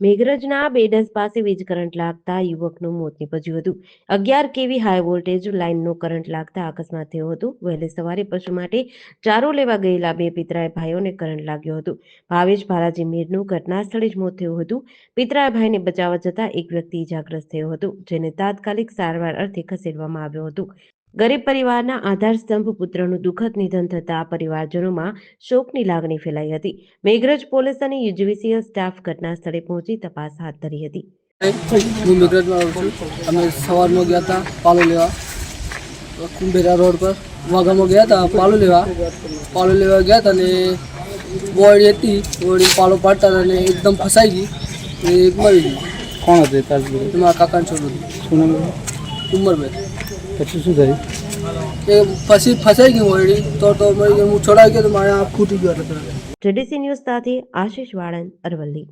મેઘરજના beds પાસે વીજ current લાગતા યુવકનું મોત નીપજ્યું હતું. અગિયાર કેવી હાઈ વોલ્ટેજ લાઇનનો કરંટ લાગતા અકસ્માત થયો હતો. વહેલી સવારે પશુ માટે ચારો લેવા ગયેલા બે પિતરાય ભાઈઓને કરંટ લાગ્યો હતો. ભાવેશ ભાલાજી મીરનું ઘટના સ્થળે જ મોત થયું હતું. પિતરાય ભાઈને બચાવવા જતાં એક વ્યક્તિ ઇજાગ્રસ્ત થયો હતો, જેને તાત્કાલિક સારવાર અર્થે ખસેડવામાં આવ્યો હતો. ગરીબ પરિવારના આધારસ્તંભ પુત્રનું દુઃખદ નિધન થતા પરિવારજનોમાં શોકની લાગણી ફેલાઈ હતી. મેઘરજ પોલીસ અને યુજીવીસીએલ સ્ટાફ ઘટના સ્થળે પહોંચી તપાસ હાથ ધરી હતી. હું મેઘરજમાં આવું છું. અમે સવારમાં ગયા હતા પાલો લેવા કુંભેરા રોડ પર. વાઘામાં ગયા હતા પાલો લેવા. પાલો લેવા ગયા હતા અને બોડી હતી. બોડી પાલો પાડતા હતા ને એકદમ ફસાઈ ગઈ એ એક મરી ગઈ. કોણ હતી તમારા કાકાને છોડું શું નામ? ઉંમરભાઈ પછી શું થયું? કે પછી ફસાઈ ગયું ઓલરેડી તો તો હું છોડાઈ ગયો તો મારા આંખ ફૂટી ગયો હતો. જેડીસી ન્યૂઝ સાથે આશીષ વાળન અરવલ્લી.